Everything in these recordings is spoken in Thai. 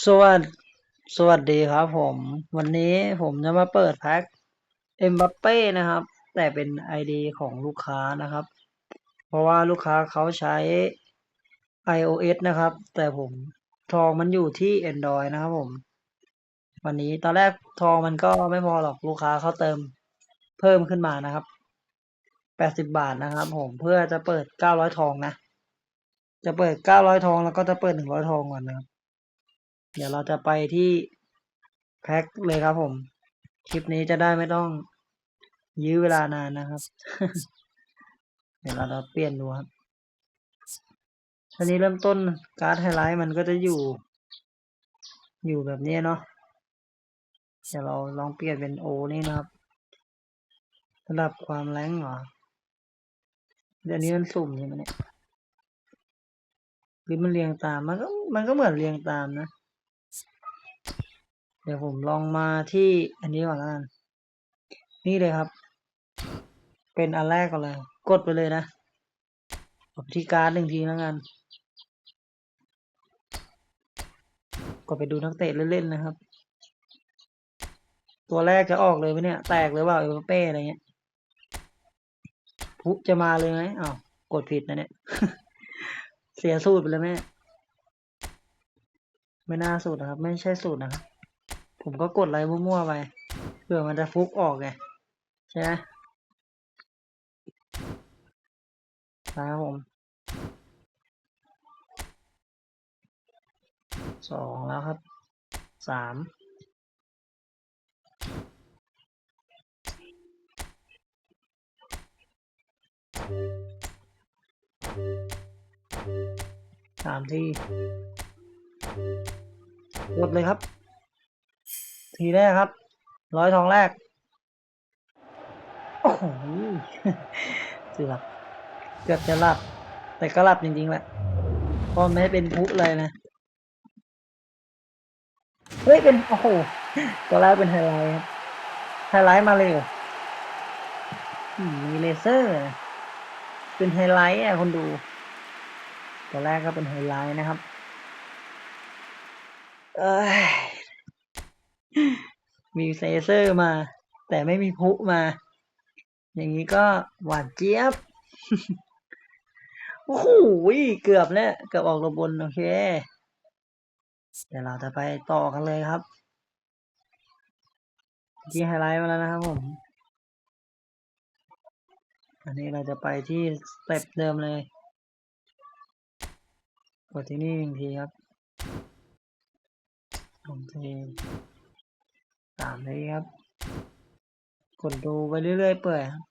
สวัสดสวัสดีครับผม วันนี้ผมจะมาเปิดแพ็คเอ็มบัปเป้นะครับ แต่เป็น ID ของลูกค้านะครับ เพราะว่าลูกค้าเขาใช้ iOS นะครับ แต่ผมทองมันอยู่ที่ Android นะครับผม วันนี้ตอนแรกทองมันก็ไม่พอหรอกลูกค้าเขาเติมเพิ่มขึ้นมานะครับ80บาทนะครับ ผมเพื่อจะเปิด900ทองนะ จะเปิด900ทองแล้วก็จะเปิด100ทองก่อนนะครับ เดี๋ยวเราจะไปที่แพ็คเลยครับผม คลิปนี้จะได้ไม่ต้องยื้อเวลานานนะครับ เดี๋ยวเราจะเปลี่ยนดูครับทีนี้เริ่มต้นการ์ดไฮไลท์มันก็จะอยู่ อยู่แบบนี้เนาะเดี๋ยวเราลองเปลี่ยนเป็นโอนี่นะครับระดับความแรงเหรอเดี๋ยวนี้มันสุ่มใช่ไหมเนี่ยหรือมันเรียงตามมันก็มันก็เหมือนเรียงตามนะ เดี๋ยวผมลองมาที่อันนี้ก่อนล้วกันนี่เลยครับ เป็นอันแรกก่อนเลย กดไปเลยนะกดที่การ์ดหนึ่งทีแล้วกันกดไปดูนักเตะเล่นๆนะครับ ตัวแรกจะออกเลยไหมเนี่ย แตกหรือเปล่าเอเปเป้อะไรเงี้ยพุจะมาเลยไหมอ้าวกดผิดนะเนี่ย เสียสูตรไปเลยแม่ ไม่น่าสูตรนะครับ ไม่ใช่สูตรนะครับ ผมก็กดอะไรมั่วๆไปเผื่อมันจะฟุกออกไงใช่ไหมครับผมสองแล้วครับสามสามทีกดเลยครับ ทีแรกครับ ร้อยทองแรก โอ้โหเกือบเกือบจะหลับ แต่ก็หลับจริงๆแหละเพราะไม่เป็นพุเลยนะ เฮ้ย เป็น โอ้โห ตัวแรกเป็นไฮไลท์ครับ ไฮไลท์มาเลยมมีเลเซอร์ เป็นไฮไลท์อะคนดู ตัวแรกก็เป็นไฮไลท์นะครับ เอ้ย มีเลเซอร์มา แต่ไม่มีพุมา อย่างนี้ก็หวานเจี๊ยบ โอ้โหเกือบแล้วเกือบออกระบนโอเค เดี๋ยวเราจะไปต่อกันเลยครับที่ไฮไลท์มาแล้วนะครับผม อันนี้เราจะไปที่สเต็ปเดิมเลย กดที่นี่หนึ่งทีครับสองที สามทีครับ กดดูไปเรื่อยๆเปื่อยครับ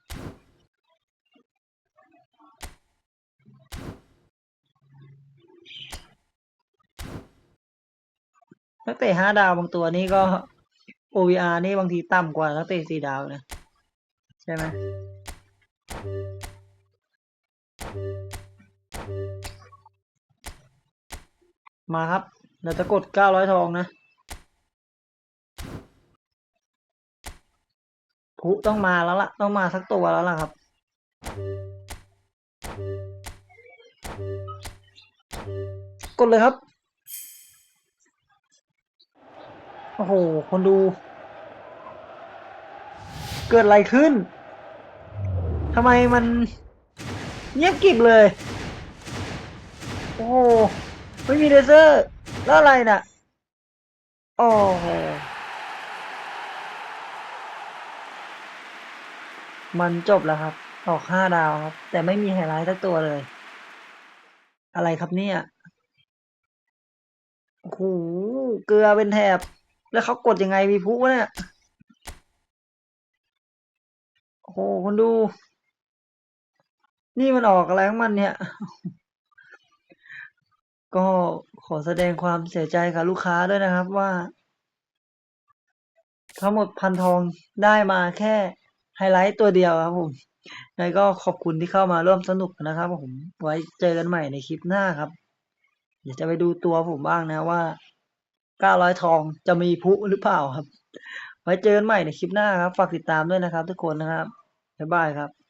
นักเตะห้าดาวบางตัวนี่ก็ OVR นี่บางทีต่ำกว่านักเตะสี่ดาวนะ ใช่ไหมมาครับเราจะกดเก้าร้อยทองนะ พุต้องมาแล้วล่ะ ต้องมาสักตัวแล้วล่ะครับ กดเลยครับ โอ้โห คนดู เกิดอะไรขึ้นทำไมมันเงียบกริบเลย โอ้โห ไม่มีเลเซอร์ แล้วอะไรน่ะ โอ้โห มันจบแล้วครับ ออกห้าดาวครับ แต่ไม่มีไฮไลท์สักตัวเลย อะไรครับเนี่ยโอ้โหเกลือเป็นแถบ แล้วเขากดยังไงมีพุวะเนี่ยโอ้โหคนดู นี่มันออกอะไรของมันเนี่ย ก็ขอแสดงความเสียใจกับลูกค้าด้วยนะครับว่าทั้งหมดพันทองได้มาแค่ ไฮไลท์ตัวเดียวครับผมยังไงก็ขอบคุณที่เข้ามาร่วมสนุกนะครับผมไว้เจอกันใหม่ในคลิปหน้าครับ เดี๋ยวจะไปดูตัวผมบ้างนะว่า900ทองจะมีพุหรือเปล่าครับ ไว้เจอกันใหม่ในคลิปหน้าครับ ฝากติดตามด้วยนะครับ ทุกคนนะครับบ๊ายบายครับ